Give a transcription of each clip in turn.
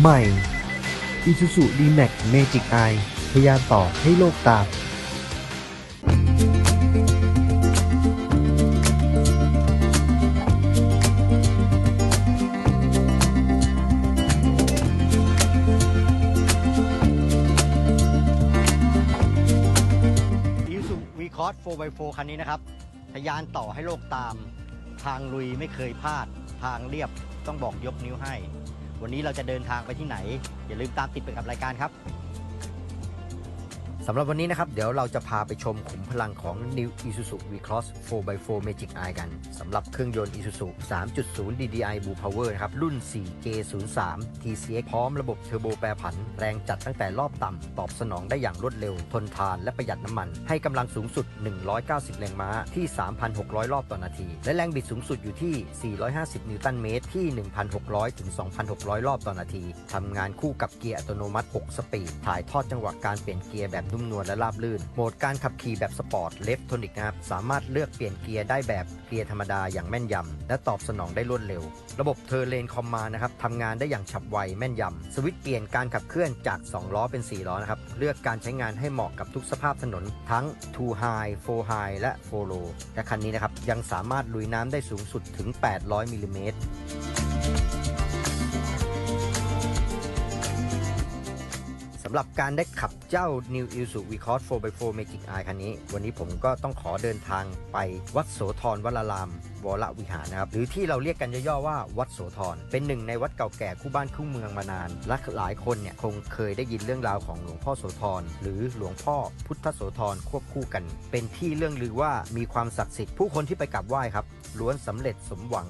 ใหม่ Isuzu D-Max Magic Eye พยานต่อให้โลกตามอีซูวีคอร์ส 4x4 คันนี้นะครับ ทยานต่อให้โลกตาม ทางลุยไม่เคยพลาด ทางเรียบต้องบอกยกนิ้วให้ วันนี้เราจะเดินทางไปที่ไหน อย่าลืมตามติดไปกับรายการครับ สำหรับวันนี้นะครับ เดี๋ยวเราจะพาไปชมขุมพลังของ New Isuzu V-Cross 4x4 Magic Eye กัน สำหรับเครื่องยนต์ Isuzu 3.0 DDI Blue Power นะครับ รุ่น 4J03 TCX พร้อมระบบเทอร์โบแปรผัน แรงจัดตั้งแต่รอบต่ำ ตอบสนองได้อย่างรวดเร็ว ทนทานและประหยัดน้ำมัน ให้กำลังสูงสุด 190 แรงม้าที่ 3,600 รอบต่อนาที และแรงบิดสูงสุดอยู่ที่ 450 นิวตันเมตรที่ 1,600 ถึง 2,600 รอบต่อนาทีทำงานคู่กับเกียร์อัตโนมัติ 6 สปีด ถ่ายทอดจังหวะการเปลี่ยนเกียร์แบบนุ่มนวลและราบลื่น โหมดการขับขี่แบบสปอร์ตเลฟโทนิกนะครับ สามารถเลือกเปลี่ยนเกียร์ได้แบบเกียร์ธรรมดาอย่างแม่นยำ และตอบสนองได้รวดเร็ว ระบบเทอร์เลนคอมมานะครับทำงานได้อย่างฉับไวแม่นยำ สวิตช์เปลี่ยนการขับเคลื่อนจาก 2 ล้อเป็น 4 ล้อนะครับ เลือกการใช้งานให้เหมาะกับทุกสภาพถนน ทั้ง2 High 4 High และ4 Low และคันนี้นะครับยังสามารถลุยน้ำได้สูงสุดถึง 800มิลลิเมตรำหรับการได้ขับเจ้า New Isuzu V-Cross 4x4 Magic Eye คันนี้ วันนี้ผมก็ต้องขอเดินทางไปวัดโสธรวรารามวรวิหารนะครับ หรือที่เราเรียกกันย่อๆว่าวัดโสธร เป็นหนึ่งในวัดเก่าแก่คู่บ้านคู่เมืองมานานและหลายคนเนี่ยคงเคยได้ยินเรื่องราวของหลวงพ่อโสธรหรือหลวงพ่อพุทธโสธรควบคู่กัน เป็นที่เรื่องลือว่ามีความศักดิ์สิทธิ์ผู้คนที่ไปกราบไหว้ครับล้วนสำเร็จสมหวัง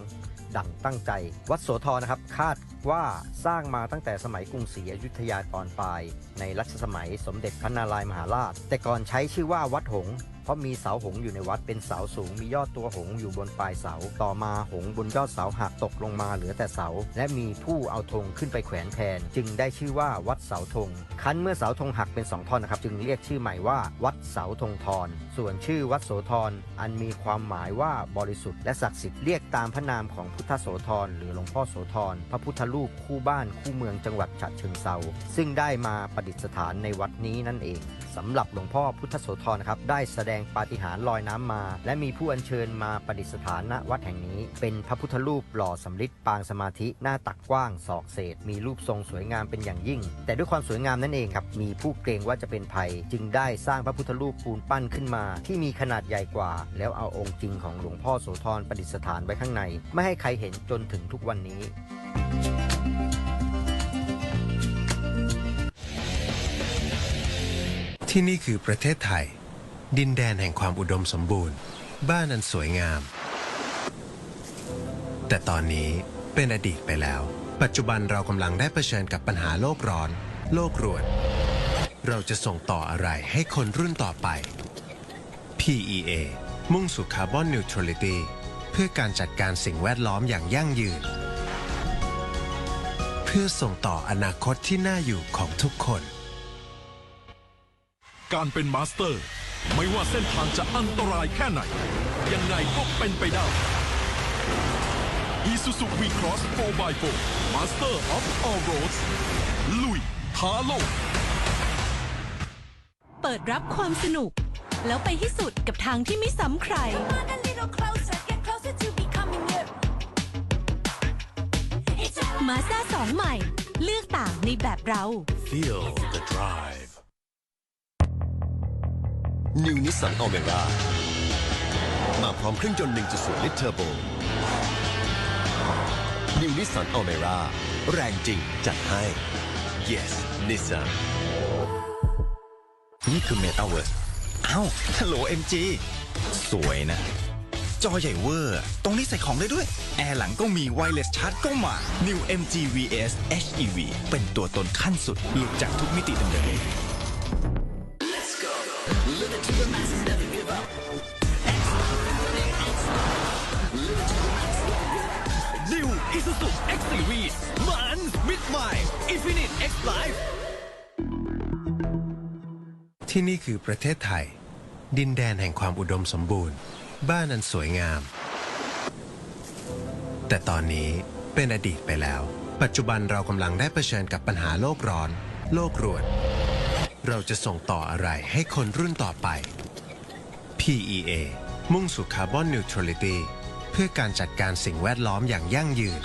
ดั่งตั้งใจ วัดโสธรนะครับ คาดว่าสร้างมาตั้งแต่สมัยกรุงศรีอยุธยาตอนปลาย ในรัชสมัยสมเด็จพระนารายมหาราช แต่ก่อนใช้ชื่อว่าวัดหง เพราะมีเสาหงอยู่ในวัดเป็นเสาสูงมียอดตัวหงอยู่บนปลายเสา ต่อมาหงบนยอดเสาหักตกลงมาเหลือแต่เสา และมีผู้เอาธงขึ้นไปแขวนแทน จึงได้ชื่อว่าวัดเสาธงคันเมื่อเสาธงหักเป็นสองท่อนนะครับ จึงเรียกชื่อใหม่ว่า วัดเสาธงทรส่วนชื่อวัดโสธรอันมีความหมายว่าบริสุทธิ์และศักดิ์สิทธิ์เรียกตามพระนามของพุทธโสธรหรือหลวงพ่อโสธรพระพุทธรูปคู่บ้านคู่เมืองจังหวัดฉะเชิงเซาซึ่งได้มาประดิษฐานในวัดนี้นั่นเองสำหรับหลวงพ่อพุทธโสธรนะครับได้แสดงงปาฏิหาริย์ลอยน้ำมา และมีผู้อัญเชิญมาประดิษฐานณวัดแห่งนี้ เป็นพระพุทธรูปหล่อสำริดปางสมาธิหน้าตักกว้างศอกเศษ มีรูปทรงสวยงามเป็นอย่างยิ่ง แต่ด้วยความสวยงามนั่นเองครับ มีผู้เกรงว่าจะเป็นภัย จึงได้สร้างพระพุทธรูปปูนปั้นขึ้นมา ที่มีขนาดใหญ่กว่า แล้วเอาองค์จริงของหลวงพ่อโสธรประดิษฐานไว้ข้างใน ไม่ให้ใครเห็นจนถึงทุกวันนี้ที่นี่คือประเทศไทย ดินแดนแห่งความอุดมสมบูรณ์ บ้านอันสวยงาม แต่ตอนนี้เป็นอดีตไปแล้ว ปัจจุบันเรากำลังได้เผชิญกับปัญหาโลกร้อน โลกรวน เราจะส่งต่ออะไรให้คนรุ่นต่อไป PEA มุ่งสู่คาร์บอนนิวทรัลิตี้เพื่อการจัดการสิ่งแวดล้อมอย่างยั่งยืน เพื่อส่งต่ออนาคตที่น่าอยู่ของทุกคน การเป็นมาสเตอร์ ไม่ว่าเส้นทางจะอันตรายแค่ไหน ยังไงก็เป็นไปได้ Isuzu V-Cross 4x4 Master of All Roads ลุยท้าโลก เปิดรับความสนุก แล้วไปให้สุดกับทางที่ไม่ซ้ำใคร on a little closer, get closer to becoming you. It's all มาซ่าสองใหม่ เลือกต่างในแบบเรา Feel the drive New Nissan Almera มาพร้อมเครื่องยนต์ 1.0 ลิตรเทอร์โบ New Nissan Almera แรงจริงจัดให้ Yes Nissan นี่คือ Metaverse อ้าวฮัลโหล MG สวยนะ จอใหญ่เวอร์ ตรงนี้ใส่ของได้ด้วย แอร์หลังก็มีไวเลสชาร์จก็มา New MG VS HEV เป็นตัวตนขั้นสุด หลุดจากทุกมิติเดิม Isuzu X Series มัน Mid Mind Infinite X Life ที่นี่คือประเทศไทย ดินแดนแห่งความอุดมสมบูรณ์ บ้านอันสวยงาม แต่ตอนนี้เป็นอดีตไปแล้ว ปัจจุบันเรากำลังได้เผชิญกับปัญหาโลกร้อน โลกรวน เราจะส่งต่ออะไรให้คนรุ่นต่อไป PEA มุ่งสู่คาร์บอนนิวทรัลิตี้ เพื่อการจัดการสิ่งแวดล้อมอย่างยั่งยืน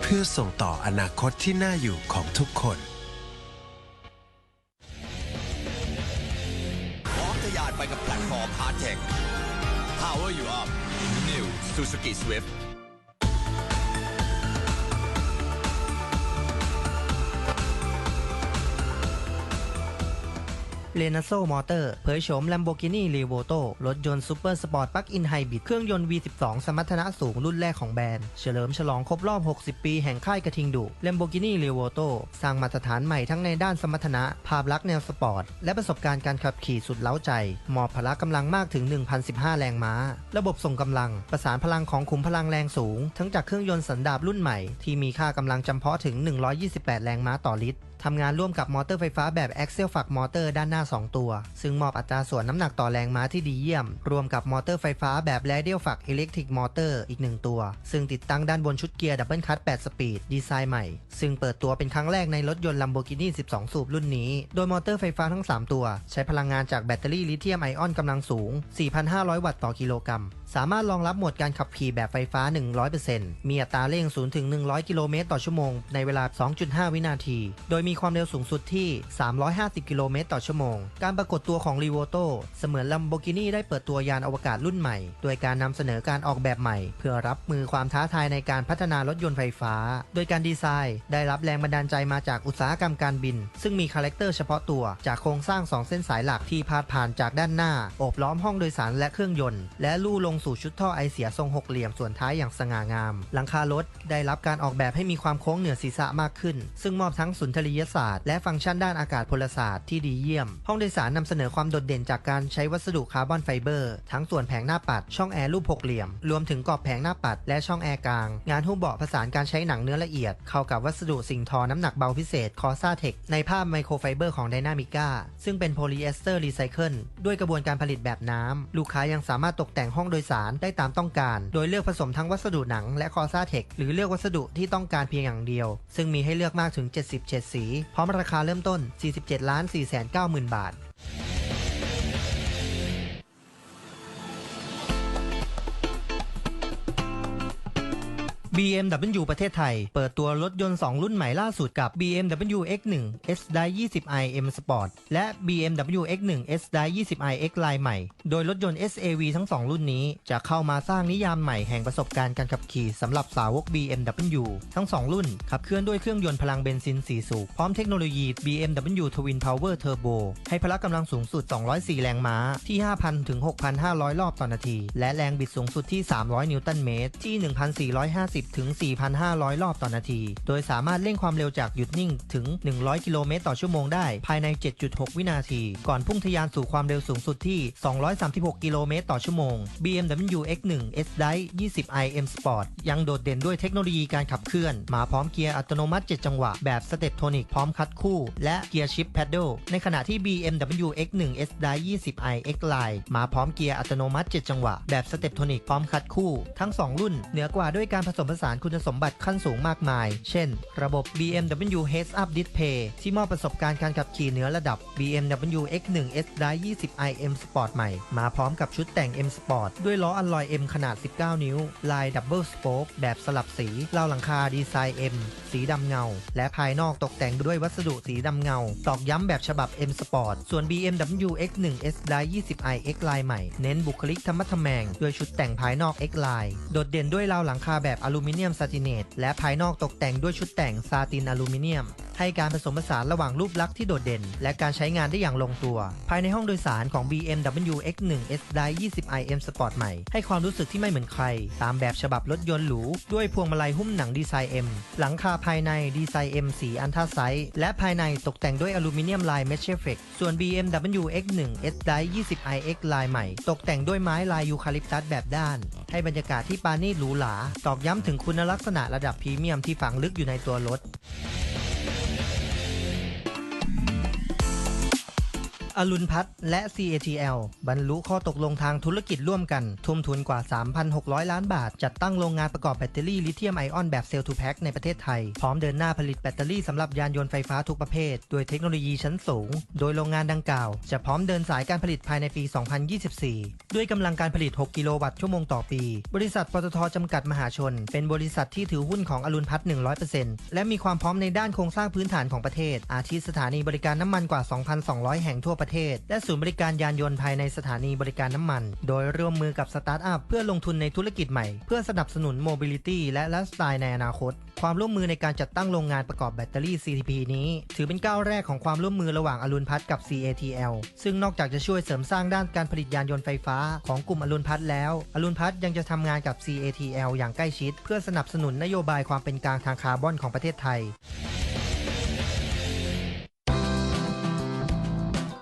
เพื่อส่งต่ออนาคตที่น่าอยู่ของทุกคนพร้อมทะยานไปกับแพลตฟอร์ม Hard Tech Power You Up New Suzuki Swift เ e น a โซมอเตอร์เผยโฉม Lamborghini r e v o t o รถยนต์ซูเปอร์สปอร์ตปลั๊กอินไฮบริดเครื่องยนต์ V12 สมรรถนะสูงรุ่นแรกของแบรนด์ เฉลิมฉลองครบรอบ 60 ปีแห่งค่ายกระทิงดุ Lamborghini r e v o t o สร้างมาตรฐานใหม่ทั้งในด้านสมรรถนะ ภาพลักษณ์แนวสปอร์ต และประสบการณ์การขับขี่สุดเล้าใจมอบพละกำลังมากถึง 1,015 แรงม้า ระบบส่งกำลัง ประสานพลังของขุมพลังแรงสูง ทั้งจากเครื่องยนต์สันดาปรุ่นใหม่ที่มีค่ากำลังจำเพาะถึง 128 แรงม้าต่อลิตรทำงานร่วมกับมอเตอร์ไฟฟ้าแบบ Axle ฝักมอเตอร์ด้านหน้า2 ตัว ซึ่งมอบอัตราส่วนน้ำหนักต่อแรงม้าที่ดีเยี่ยม รวมกับมอเตอร์ไฟฟ้าแบบแรเดียลฝักอิเล็กทริกมอเตอร์อีก 1 ตัว ซึ่งติดตั้งด้านบนชุดเกียร์ดับเบิลคัต8สปีดดีไซน์ใหม่ ซึ่งเปิดตัวเป็นครั้งแรกในรถยนต์ Lamborghini 12 สูบรุ่นนี้ โดยมอเตอร์ไฟฟ้าทั้ง 3 ตัว ใช้พลังงานจากแบตเตอรี่ลิเธียมไอออนกำลังสูง 4,500 วัตต์ต่อกิโลกรัม สามารถรองรับโหมดการขับขี่แบบไฟฟ้า 100%มีอัตราเร่ง 0 ถึง 100 กิโลเมตรต่อชั่วโมง ในเวลา 2.5 วินาที โดยมีความเร็วสูงสุดที่ 350 กิโลเมตรต่อชั่วโมง การปรากฏตัวของ r e v o t o เสมือน Lamborghini ได้เปิดตัวยานอวกาศรุ่นใหม่ โดยการนำเสนอการออกแบบใหม่ เพื่อรับมือความท้าทายในการพัฒนารถยนต์ไฟฟ้า โดยการดีไซน์ ได้รับแรงบันดาลใจมาจากอุตสาหกรรมการบิน ซึ่งมีคาแรคเตอร์เฉพาะตัวจากโครงสร้าง 2 เส้นสายหลักที่พาดผ่านจากด้านหน้าโอบล้อมห้องโดยสารและเครื่องยนต์และลู่ลงสู่ชุดท่อไอเสียทรงหกเหลี่ยมส่วนท้ายอย่างสง่างาม หลังคารถได้รับการออกแบบให้มีความโค้งเหนือศีรษะมากขึ้น ซึ่งมอบทั้งสุนทรียศาสตร์และฟังก์ชันด้านอากาศพลศาสตร์ที่ดีเยี่ยม ห้องโดยสารนำเสนอความโดดเด่นจากการใช้วัสดุคาร์บอนไฟเบอร์ ทั้งส่วนแผงหน้าปัด ช่องแอร์รูปหกเหลี่ยม รวมถึงกรอบแผงหน้าปัดและช่องแอร์กลาง งานหุ้มเบาะผสานการใช้หนังเนื้อละเอียด เข้ากับวัสดุสิ่งทอน้ำหนักเบาพิเศษคอซ่าเทคในผ้าไมโครไฟเบอร์ของไดนามิก้าซึ่งเป็นโพลีเอสเตอร์รีไซเคิลด้วยกระบวนการผลิตแบบน้ำลูกค้ายังสามารถตกแต่งห้องโดยสารได้ตามต้องการ โดยเลือกผสมทั้งวัสดุหนังและคอซ่าเทคหรือเลือกวัสดุที่ต้องการเพียงอย่างเดียว ซึ่งมีให้เลือกมากถึง 70 เฉดสี พร้อมราคาเริ่มต้น 47 ล้าน4 9 0 0 0 0 บาท BMW ประเทศไทย เปิดตัวรถยนต์ 2 รุ่นใหม่ล่าสุดกับ BMW X1 S d i 20i M Sport และ BMW X1 S d i 20i X Line ใหม่ โดยรถยนต์ SAV ทั้ง 2 รุ่นนี้ จะเข้ามาสร้างนิยามใหม่แห่งประสบการณ์การขับขี่สำหรับสาวก BMW ทั้ง 2 รุ่น ขับเคลื่อนด้วยเครื่องยนต์พลังเบนซิน 4 สูบพร้อมเทคโนโลยี BMW Twin Power Turbo ให้พละกำลังสูงสุด 204 แรงม้าที่ 5,000 ถึง 6,500 รอบต่อนาที และแรงบิดสูงสุดที่ 300 นิวตันเมตรที่ 1,450ถึง 4,500 รอบต่อนาที โดยสามารถเร่งความเร็วจากหยุดนิ่งถึง 100 กิโลเมตรต่อชั่วโมงได้ ภายใน 7.6 วินาที ก่อนพุ่งทะยานสู่ความเร็วสูงสุดที่ 236 กิโลเมตรต่อชั่วโมง BMW X1 S Drive 20i M Sport ยังโดดเด่นด้วยเทคโนโลยีการขับเคลื่อน มาพร้อมเกียร์อัตโนมัติ 7 จังหวะ แบบสเต็ปโทนิกพร้อมคัดคู่ และเกียร์ชิปแพดเดิลในขณะที่ BMW X1 S Drive 20i X Line มาพร้อมเกียร์อัตโนมัติ 7 จังหวะ แบบสเต็ปโทนิกพร้อมคัดคู่ ทั้ง 2 รุ่น เหนือกว่าด้วยการผสมผสานคุณสมบัติขั้นสูงมากมาย เช่น ระบบ BMW Heads Up Display ที่มอบประสบการณ์การขับขี่เหนือระดับ BMW X1 S Drive 20i M Sport ใหม่ มาพร้อมกับชุดแต่ง M Sport ด้วยล้ออัลลอย M ขนาด 19 นิ้ว ลาย Double Spoke แบบสลับสีเล่าหลังคาดีไซน์ M สีดำเงา และภายนอกตกแต่งด้วยวัสดุสีดำเงา ตอกย้ำแบบฉบับ M Sport ส่วน BMW X1 S Drive 20i X Line ใหม่ เน้นบุคลิกธรรมะทแมง ด้วยชุดแต่งภายนอก X Line โดดเด่นด้วยราวหลังคาแบบอลููมิเนียมซาตินเนตและภายนอกตกแต่งด้วยชุดแต่งซาตินอลูมิเนียม ให้การผสมผสานระหว่างรูปลักษณ์ที่โดดเด่น และการใช้งานได้อย่างลงตัว ภายในห้องโดยสารของ BMW X1 S Drive 20i M Sport ใหม่ ให้ความรู้สึกที่ไม่เหมือนใคร ตามแบบฉบับรถยนต์หรู ด้วยพวงมาลัยหุ้มหนังดีไซน์ M หลังคาภายในดีไซน์ M สีอันทราไซต์และภายในตกแต่งด้วยอลูมิเนียมลายเมชเชฟเฟกส่วน BMW X1 S Drive 20i X Line ใหม่ ตกแต่งด้วยไม้ลายยูคาลิปตัสแบบด้าน ให้บรรยากาศที่ปานีหรูหราตอกย้ำถึงคุณลักษณะระดับพรีเมียมที่ฝังลึกอยู่ในตัวรถ อรุณพัฒน์และ CATL บรรลุข้อตกลงทางธุรกิจร่วมกันทุ่มทุนกว่า 3,600 ล้านบาท จัดตั้งโรงงานประกอบแบตเตอรี่ลิเธียมไอออนแบบเซลล์ทูแพ็คในประเทศไทย พร้อมเดินหน้าผลิตแบตเตอรี่สำหรับยานยนต์ไฟฟ้าทุกประเภท ด้วยเทคโนโลยีชั้นสูง โดยโรงงานดังกล่าว จะพร้อมเดินสายการผลิตภายในปี 2024 ด้วยกำลังการผลิต 6 กิโลวัตต์ชั่วโมงต่อปี บริษัทปตทจำกัดมหาชน เป็นบริษัทที่ถือหุ้นของอรุณพัฒน์100%และมีความพร้อมในด้านโครงสร้างพื้นฐานของประเทศ อาทิสถานีบริการน้ำมันกว่า 2,200 แห่งทั่วประเทศ และศูนย์บริการยานยนต์ภายในสถานีบริการน้ำมัน โดยร่วมมือกับสตาร์ทอัพเพื่อลงทุนในธุรกิจใหม่ เพื่อสนับสนุนโมบิลิตี้และไลฟ์สไตล์ในอนาคต ความร่วมมือในการจัดตั้งโรงงานประกอบแบตเตอรี่ CTP นี้ ถือเป็นก้าวแรกของความร่วมมือระหว่างอรุณพัฒน์กับ CATL ซึ่งนอกจากจะช่วยเสริมสร้างด้านการผลิตยานยนต์ไฟฟ้าของกลุ่มอรุณพัฒน์แล้ว อรุณพัฒน์ยังจะทำงานกับ CATL อย่างใกล้ชิด เพื่อสนับสนุนนโยบายความเป็นกลางทางคาร์บอนของประเทศไทย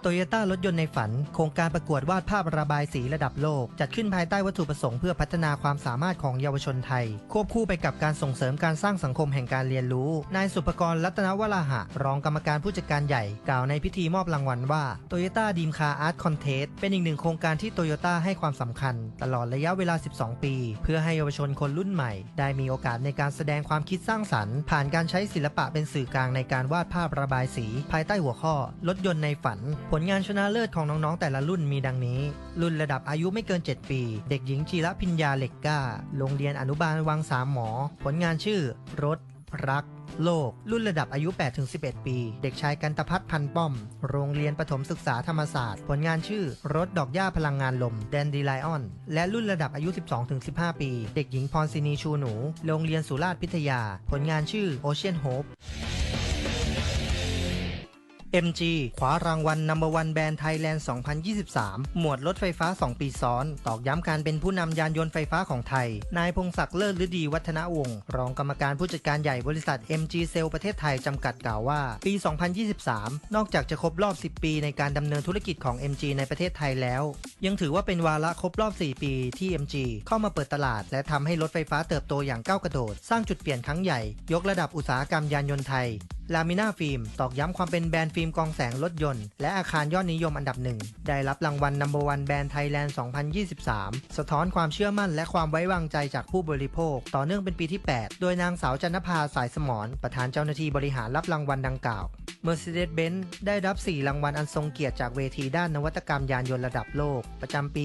โตโยต้ารถยนต์ในฝัน โครงการประกวดวาดภาพระบายสีระดับโลก จัดขึ้นภายใต้วัตถุประสงค์เพื่อพัฒนาความสามารถของเยาวชนไทย ควบคู่ไปกับการส่งเสริมการสร้างสังคมแห่งการเรียนรู้ นายสุภกรรัตนวราหะ รองกรรมการผู้จัดการใหญ่ กล่าวในพิธีมอบรางวัลว่า Toyota Dream Car Art Contest เป็นอีกหนึ่งโครงการที่โตโยต้าให้ความสำคัญ ตลอดระยะเวลา 12 ปี เพื่อให้เยาวชนคนรุ่นใหม่ ได้มีโอกาสในการแสดงความคิดสร้างสรรค์ ผ่านการใช้ศิลปะเป็นสื่อกลางในการวาดภาพระบายสี ภายใต้หัวข้อรถยนต์ในฝันผลลงานชนะเลิศของน้องๆ แต่ละรุ่นมีดังนี้ รุ่นระดับอายุไม่เกิน 7 ปี เด็กหญิงจีระพิญญาเหล็กก้า โรงเรียนอนุบาลวังสามหมอ ผลงานชื่อ รถ รัก โลก รุ่นระดับอายุ 8-11 ปี เด็กชายกันตพัฒน์พันป้อม โรงเรียนประถมศึกษาธรรมศาสตร์ ผลงานชื่อ รถดอกหญ้าพลังงานลมแดนดีไลออน และรุ่นระดับอายุ 12-15 ปี เด็กหญิงพรศินีชูหนู โรงเรียนสุราษฎร์พิทยา ผลงานชื่อ Ocean Hope MG คว้ารางวัล Number One Band Thailand 2023 หมวดรถไฟฟ้า 2 ปีซ้อน ตอกย้ำการเป็นผู้นำยานยนต์ไฟฟ้าของไทย นายพงศักดิ์เลิศฤดีวัฒนวงศ์รองกรรมการผู้จัดการใหญ่บริษัท MG Cell ประเทศไทยจำกัดกล่าวว่า ปี 2023 นอกจากจะครบรอบ 10 ปีในการดำเนินธุรกิจของ MG ในประเทศไทยแล้ว ยังถือว่าเป็นวาระครบรอบ 4 ปีที่ MG เข้ามาเปิดตลาด และทำให้รถไฟฟ้าเติบโตอย่างก้าวกระโดด สร้างจุดเปลี่ยนครั้งใหญ่ ยกระดับอุตสาหกรรมยานยนต์ไทย ลามิน่าฟิล์มตอกย้ำความเป็นแบรนด์ฟิล์มกองแสงรถยนต์ และอาคารยอดนิยมอันดับหนึ่ง ได้รับรางวัล Number One Brand Thailand 2023 สะท้อนความเชื่อมั่นและความไว้วางใจจากผู้บริโภค ต่อเนื่องเป็นปีที่ 8 โดยนางสาวจันทภาสายสมรประธานเจ้าหน้าที่บริหารรับรางวัลดังกล่าว Mercedes-Benz ได้รับ 4 รางวัลอันทรงเกียรติจากเวทีด้านนวัตกรรมยานยนต์ระดับโลก ประจำปี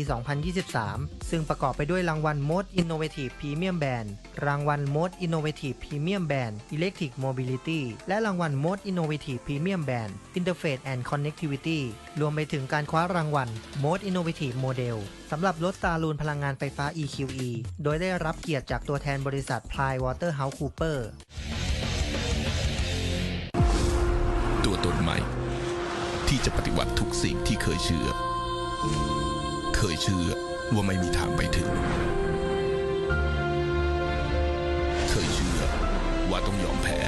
2023 ซึ่งประกอบไปด้วยรางวัล Most Innovative Premium Band รางวัล Most Innovative Premium Band Electric Mobility และรางางวัล Most Innovative Premium Band Interface and Connectivity รวมไปถึงการคว้ารางวัล Most Innovative Model สำหรับรถตาลูนพลังงานไฟฟ้า EQE โดยได้รับเกียรติจากตัวแทนบริษัท Ply Waterhouse Cooper ตัวตนใหม่ ที่จะปฏิวัติทุกสิ่งที่เคยเชื่อ เคยเชื่อว่าไม่มีทางไปถึง เคยเชื่อว่าต้องยอมแพ้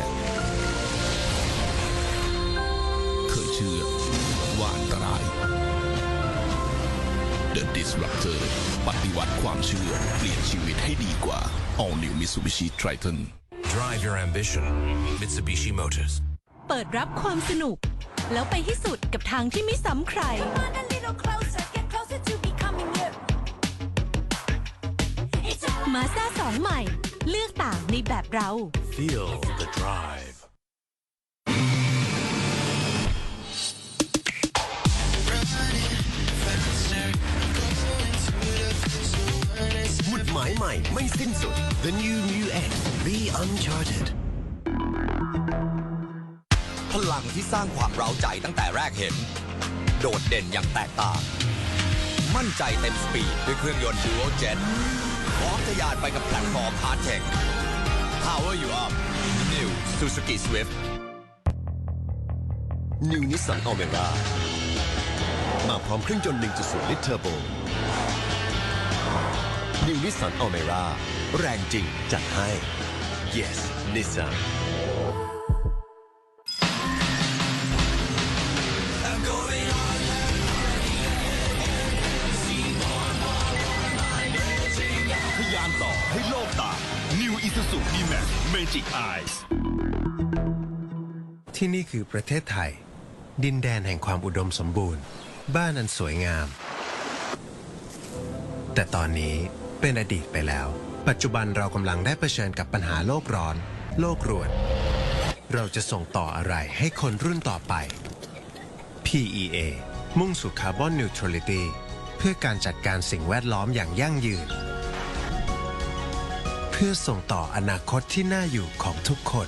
The Disruptor ปฏิวัติความเชื่อ เปลี่ยนชีวิตให้ดีกว่า All New Mitsubishi Triton Drive your ambition Mitsubishi Motors เปิดรับความสนุก แล้วไปให้สุดกับทางที่ไม่ซ้ำใคร Come on a little closer, get closer to becoming you. It's all มาซ่าสองใหม่ เลือกต่างในแบบเรา Feel the drive หมุดหมายใหม่ไม่สิ้นสุด The New Mu X Be Uncharted พลังที่สร้างความเร้าใจตั้งแต่แรกเห็น โดดเด่นอย่างแตกต่าง มั่นใจเต็มสปีดด้วยเครื่องยนต์ Dual Jet พร้อมทะยานไปกับแพลตฟอร์ม Hard Tech Power you up New Suzuki Swift New Nissan Almera มาพร้อมเครื่องยนต์ 1.0 ลิตรเทอร์โบ New Nissan Almera แรงจริงจัดให้ Yes Nissan ทะยานต่อให้โลกตา New Isuzu D-Max Magic Eyes ที่นี่คือประเทศไทย ดินแดนแห่งความอุดมสมบูรณ์ บ้านอันสวยงาม แต่ตอนนี้ เป็นอดีตไปแล้ว ปัจจุบันเรากำลังได้เผชิญกับปัญหาโลกร้อน โลกรวน เราจะส่งต่ออะไรให้คนรุ่นต่อไป PEA มุ่งสู่คาร์บอนนิวทรัลิตี้เพื่อการจัดการสิ่งแวดล้อมอย่างยั่งยืน เพื่อส่งต่ออนาคตที่น่าอยู่ของทุกคน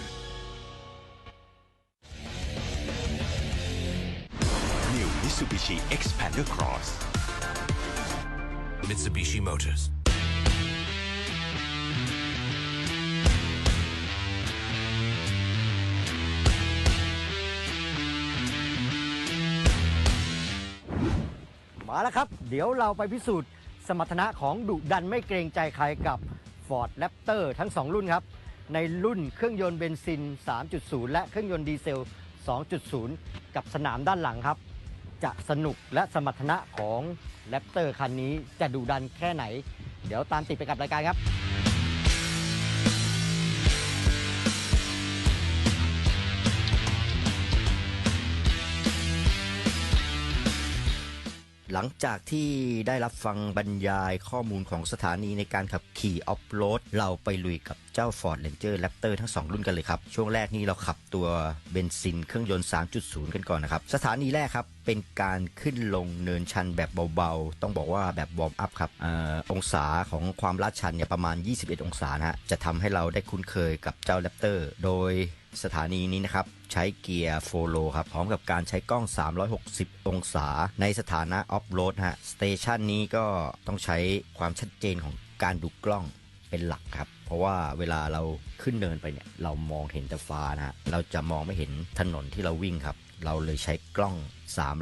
New Mitsubishi Xpander Cross Mitsubishi Motors าแล้วครับ เดี๋ยวเราไปพิสูจน์สมรรถนะของดุดันไม่เกรงใจใครกับ Ford Raptor ทั้ง 2 รุ่นครับ ในรุ่นเครื่องยนต์เบนซิน 3.0 และเครื่องยนต์ดีเซล 2.0 กับสนามด้านหลังครับ จะสนุกและสมรรถนะของ Raptor คันนี้จะดุดันแค่ไหน เดี๋ยวตามติดไปกับรายการครับ หลังจากที่ได้รับฟังบรรยายข้อมูลของสถานีในการขับขี่ออฟโรดเราไปลุยกับเจ้า Ford Ranger Raptor ทั้ง 2 รุ่นกันเลยครับ ช่วงแรกนี้เราขับตัวเบนซินเครื่องยนต์ 3.0 กันก่อนนะครับ สถานีแรกครับ เป็นการขึ้นลงเนินชันแบบเบาๆ ต้องบอกว่าแบบวอร์มอัพครับออองศาของความลาดชันเนี่ยประมาณ 21 องศานะฮะจะทำให้เราได้คุ้นเคยกับเจ้า Raptor โดย สถานีนี้นะครับ ใช้เกียร์โฟโลครับ พร้อมกับการใช้กล้อง 360 องศา ในสถานะออฟโรดฮะ สเตชันนี้ก็ต้องใช้ความชัดเจนของการดูกล้องเป็นหลักครับ เพราะว่าเวลาเราขึ้นเนินไปเนี่ย เรามองเห็นแต่ฟ้านะฮะ เราจะมองไม่เห็นถนนที่เราวิ่งครับ เราเลยใช้กล้อง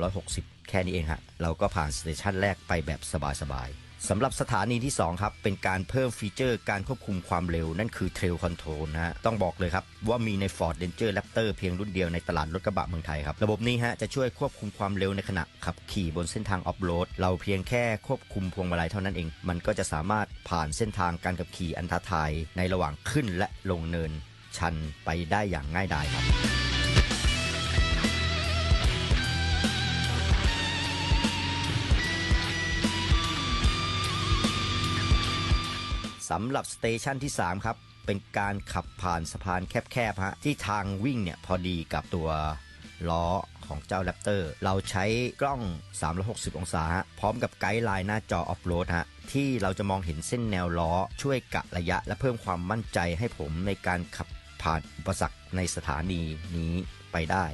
360 แค่นี้เองฮะ เราก็ผ่านสเตชันแรกไปแบบสบายๆ สำหรับสถานีที่ 2 ครับ เป็นการเพิ่มฟีเจอร์การควบคุมความเร็ว นั่นคือ Trail Control นะฮะ ต้องบอกเลยครับ ว่ามีใน Ford Ranger Raptor เพียงรุ่นเดียวในตลาดรถกระบะเมืองไทยครับ ระบบนี้ฮะ จะช่วยควบคุมความเร็วในขณะขับขี่บนเส้นทางออฟโรดเราเพียงแค่ควบคุมพวงมาลัยเท่านั้นเอง มันก็จะสามารถผ่านเส้นทางการขับขี่อันท้าทายในระหว่างขึ้นและลงเนินชันไปได้อย่างง่ายดายครับ สำหรับสเตชันที่ 3 ครับ เป็นการขับผ่านสะพานแคบๆฮะที่ทางวิ่งเนี่ยพอดีกับตัวล้อของเจ้าแรปเตอร์เราใช้กล้อง 360 องศาฮะพร้อมกับไกด์ไลน์หน้าจอออฟโรดฮะที่เราจะมองเห็นเส้นแนวล้อ ช่วยกะระยะและเพิ่มความมั่นใจให้ผมในการขับผ่านอุปสรรคในสถานีนี้ไปได้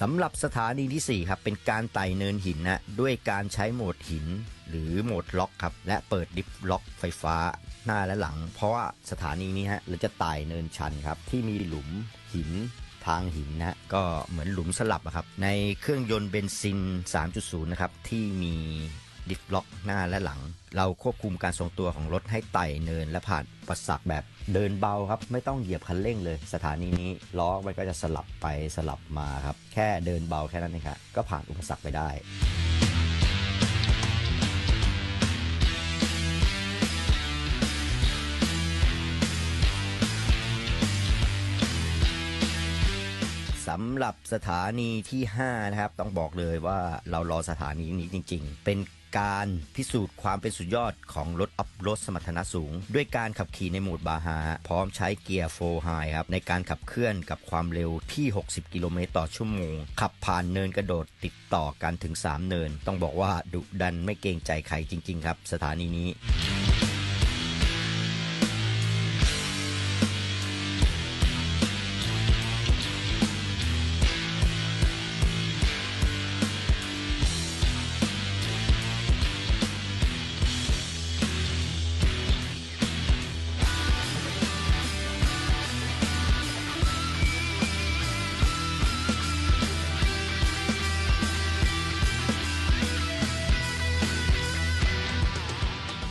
สำหรับสถานีที่ 4 ครับ เป็นการไต่เนินหินนะด้วยการใช้โหมดหิน หรือโหมดล็อกครับ และเปิดดิฟล็อกไฟฟ้า หน้าและหลัง เพราะว่าสถานีนี้ฮะเราจะไต่เนินชันครับ ที่มีหลุมหินทางหินนะก็เหมือนหลุมสลับอะครับ ในเครื่องยนต์เบนซิน 3.0 นะครับ ที่มีดิฟล็อกหน้าและหลัง เราควบคุมการทรงตัวของรถให้ไต่เนินและผ่านประสักแบบเดินเบาครับ ไม่ต้องเหยียบคันเร่งเลย สถานีนี้ล้อมันก็จะสลับไปสลับมาครับ แค่เดินเบาแค่นั้นเองครับก็ผ่านอุปสรรคไปได้ำหรับสถานีที่ 5 นะครับ ต้องบอกเลยว่าเรารอสถานีนี้จริง ๆ เป็นการพิสูจน์ความเป็นสุดยอดของรถอัพรถสมรรถนะสูง ด้วยการขับขี่ในโหมดบาฮาพร้อมใช้เกียร์โฟไฮครับ ในการขับเคลื่อนกับความเร็วที่ 60 กิโลเมตรต่อชั่วโมง ขับผ่านเนินกระโดดติดต่อกันถึง 3 เนิน ต้องบอกว่าดุดันไม่เกรงใจใครจริง ๆ ครับ สถานีนี้